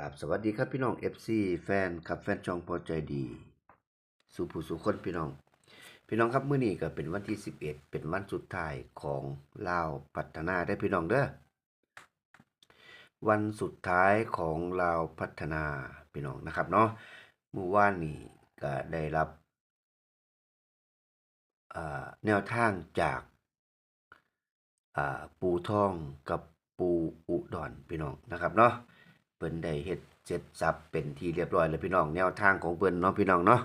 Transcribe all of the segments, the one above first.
ครับสวัสดีครับพี่น้อง FC แฟนครับแฟนช่องพอใจดี สู่ผู้สู่คนพี่น้อง พี่น้องครับมื้อนี้ก็เป็นวันที่ 11 เป็นวันสุดท้ายของลาวพัฒนาได้พี่น้องเด้อวันสุดท้ายของลาวพัฒนาพี่น้องนะครับเนาะเมื่อวานนี้ก็ได้รับแนวทางจากปูทองกับปูอุดรพี่น้องนะครับเนาะ พิ่นได้เฮ็ดเสร็จสับเป็นที่เรียบร้อยแล้วพี่น้องแนวทางของเพิ่นเนาะพี่น้องเนาะ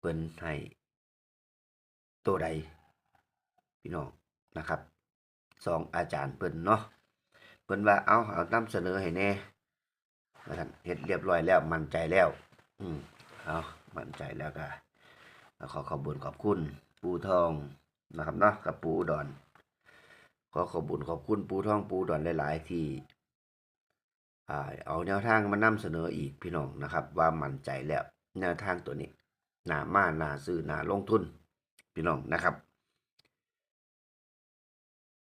เพิ่นให้ตัวใดพี่น้องนะครับสองอาจารย์เพิ่นเนาะเพิ่นว่าเอาเอานำเสนอให้แน่ว่าซั่นเฮ็ดเรียบร้อยแล้วมั่นใจแล้ว อืมเอามั่นใจแล้วก็ขอขอบคุญขอบคุณปูทองนะครับเนาะกับปูดอนขอขอบคุญขอบคุณปูทองปูดอนหลาย ๆ ที่ เอาแนวทางมานำเสนออีกพี่น้องนะครับ ว่ามั่นใจแล้วแนวทางตัวนี้หนามาหนาซื้อหนาลงทุนพี่น้องนะครับ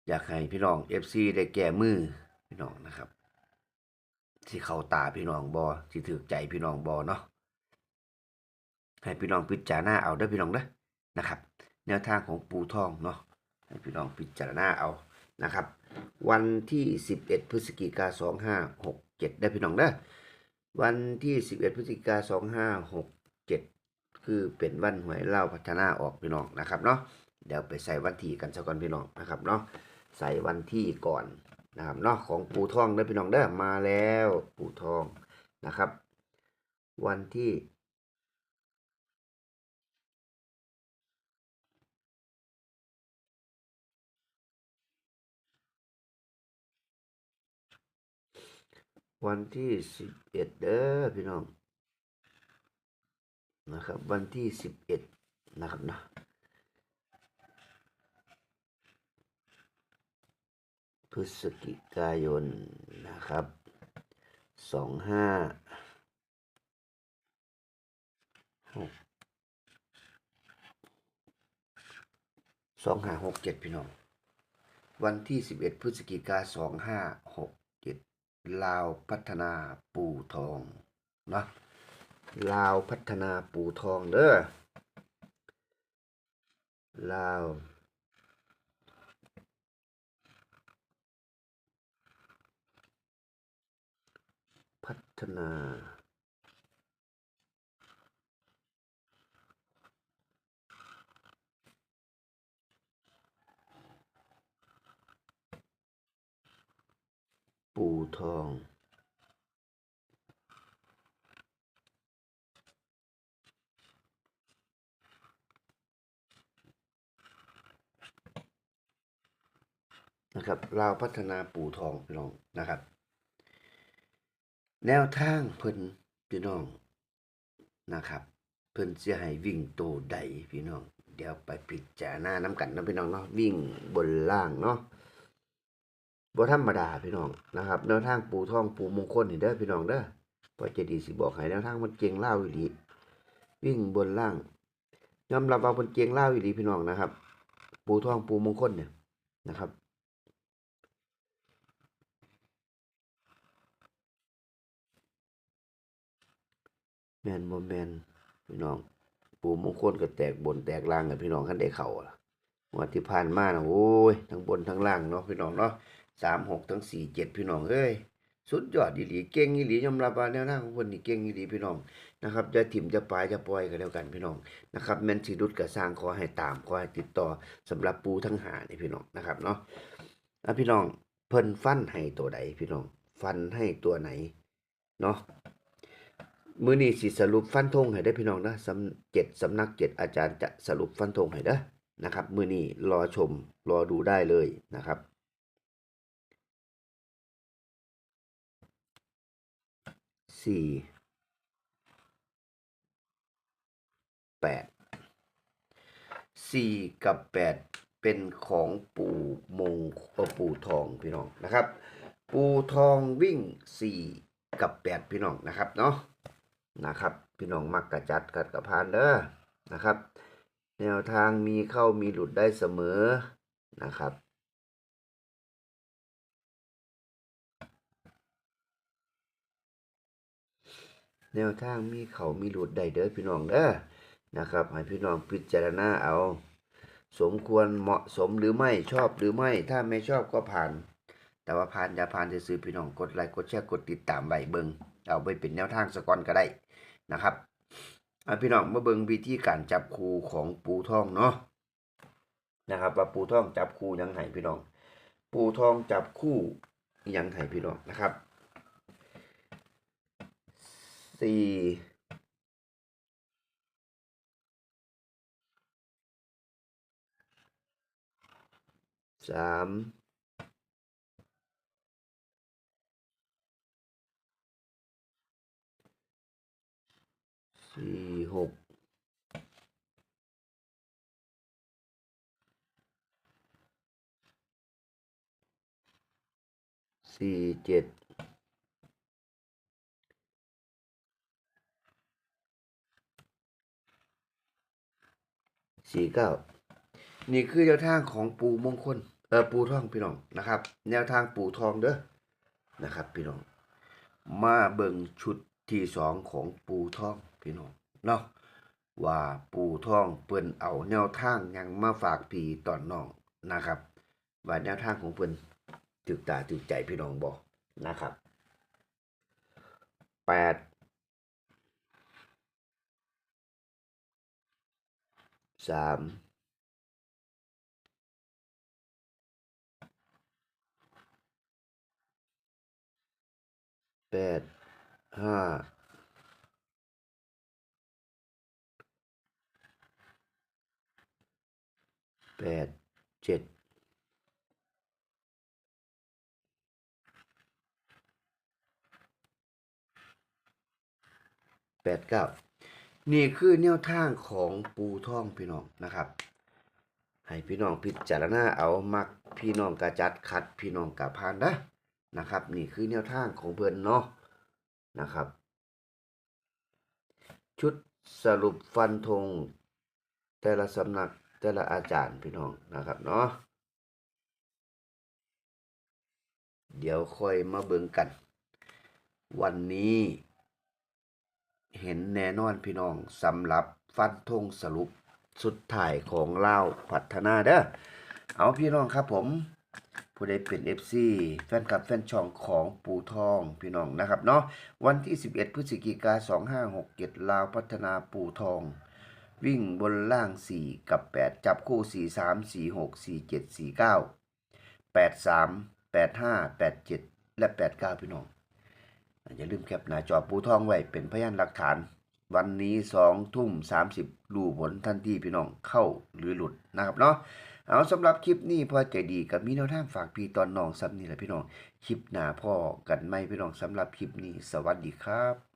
อยากให้พี่น้อง FC ได้แก้มือพี่น้องนะครับที่เข้าตาพี่น้องบอที่ถือใจพี่น้องบอเนาะให้พี่น้องพิจารณาเอาได้พี่น้องเด้อนะครับ แนวทางของปูทองเนาะให้พี่น้องพิจารณาเอานะครับ วันที่ 11 พฤศจิกา 7ได้พี่น้องเด้อวันที่11พฤศจิกา2567คือเป็นวันหวยเล่าพัฒนาออกพี่น้องนะครับเนาะเดี๋ยวไปใส่วันที่กันซะก่อนพี่น้องนะครับเนาะใส่วันที่ก่อนนะครับเนาะของปูทองเด้อพี่น้องเด้อมาแล้วปูทองนะครับ วันที่ วันที่สิบเอ็ดเด้อพี่น้องนะครับ วันที่สิบเอ็ดนะครับนะพฤศจิกายนนะครับสองห้าหกสองห้าหกเจ็ดพี่น้อง วันที่สิบเอ็ดพฤศจิกาสองห้าหก ลาวพัฒนาปูทองเนาะลาวพัฒนาปูทองเด้อลาวพัฒนา ปูทอง นะครับลาวพัฒนาปูทองพี่น้องนะครับ แนวทางเพิ่นพี่น้องนะครับ เพิ่นสิให้วิ่งโตใดพี่น้อง เดี๋ยวไปพิจารณาน้ำกันนะพี่น้องเนาะวิ่งบนล่างเนาะ บ่ธรรมดาพี่น้องนะครับแนวทางปู่องปูมงคลนี่เด้อพี่น้องเด้อพอจะดีสิบอกให้แนวทางมันเก่งเล่าวอีหลีวิ่งบนล่างยอมรับว่าเพิ่นเก่งเล่าวอีหลีพี่น้องนะครับ ปู่องปูมงคลเนี่ยนะครับแมนบ่แมนพี่น้อง ปูมงคลก็แตกบนแตกล่างกันพี่น้องคันได้เข้าล่ะงวดที่ผ่านมานะโอ้ยทั้งบนทั้งล่างเนาะพี่น้องเนาะ สามหกทั้งสี่เจ็ดพี่น้องเอ้ยสุดยอดอีหลีเก่งอีหลียอมรับว่าแนวทาของเพิ่นนี่เก่งอีหลีพี่น้องนะครับจะถิ่มจะปลายจะปล่อยก็แล้วกันพี่น้องนะครับแมนสิรุดก็สร้างขอให้ตามขอให้ติดต่อสำหรับปูทั้งหานี่พี่น้องนะครับเนาะอะพี่น้องเพิ่นฟันให้ตัวใดพี่น้อง ฟันให้ตัวไหนเนาะมื้อนี้สิสรุปฟันธงให้ได้พี่น้องนะสำเจ็ดสำนักเจ็ดอาจารย์จะสรุปฟันธงให้เด้อนะครับ มื้อนี้รอชมรอดูได้เลยนะครับ สี่แปดสี่กับแปดเป็นของปู่มงปู่ทองพี่น้องนะครับ ปู่ทองวิ่งสี่กับแปดพี่น้องนะครับเนาะนะครับ พี่น้องมักกระจัดกัดกระพานเด้อนะครับ แนวทางมีเข้ามีหลุดได้เสมอนะครับ แนวทางมีเขามีหลุดได้เด้อพี่น้องเด้อนะครับให้พี่น้องพิจารณาเอา สมควรเหมาะสมหรือไม่ชอบหรือไม่ ถ้าไม่ชอบก็ผ่าน แต่ว่าผ่านอย่าผ่านซื้อพี่น้องกดไลค์กดแชร์กดติดตามไว้เบิ่งเอาไปเป็นแนวทางสกอนก็ได้นะครับเอาพี่น้องมาเบิ่งวิธีการจับคู่ของปูทองเนาะนะครับว่าปูทองจับคู่ยังไงพี่น้อง ปูทองจับคู่ยังไงพี่น้องนะครับ สี่สามสี่หกสี่เจ็ด สี่เก้านี่คือแนวทางของปูมงคลเออปูทองพี่น้องนะครับ แนวทางปูทองเด้อนะครับ พี่น้อง มาเบิ่งชุดที่สองของปูทองพี่น้องเนาะว่าปูทองเปิ้นเอาแนวทางยังมาฝากพี่ตอนน้องนะครับ ว่าแนวทางของเปิ้นถึกตาถึกใจพี่น้องบ่นะครับแปด สามแปดห้าแปดเจ็ดแปดเก้า นี่คือแนวทางของปูท่องพี่น้องนะครับ ให้พี่น้องพิจารณาเอามักพี่น้องกระจัดคัดพี่น้องกระพานนะนะครับ นี่คือแนวทางของเพิ่อนเนาะนะครับ ชุดสรุปฟันธงแต่ละสำนักแต่ละอาจารย์พี่น้องนะครับเนาะเดี๋ยวค่อยมาเบิ่งกัน วันนี้ เห็นแน่นอนพี่น้องสำหรับฟันธงสรุปสุดท้ายของเล่าพัฒนาเด้อเอาพี่น้องครับผม ผู้ใดเป็น FC แฟนคลับแฟนช่องของปูทองพี่น้องนะครับเนาะวันที่ 11 พฤศจิกา2567ลาวพัฒนาปูทอง วิ่งบนล่าง 4 กับ 8 จับคู่ 4 3 4 6 4 7 4 9 8 3 8 5 8 7 และ 8 9 พี่น้อง อย่าลืมแคปหน้าจอปูทองไว้เป็นพยานหลักฐาน วันนี้สองทุ่มสามสิบรูผลทันทีพี่น้องเข้าหรือหลุดนะครับเนาะเอาสำหรับคลิปนี้พอใจดีกับมีแนวทางฝากพี่ตอนน้องซ้ำนี่แหละพี่น้องคลิปหน้าพ่อกันไหมพี่น้องสำหรับคลิปนี้ สวัสดีครับ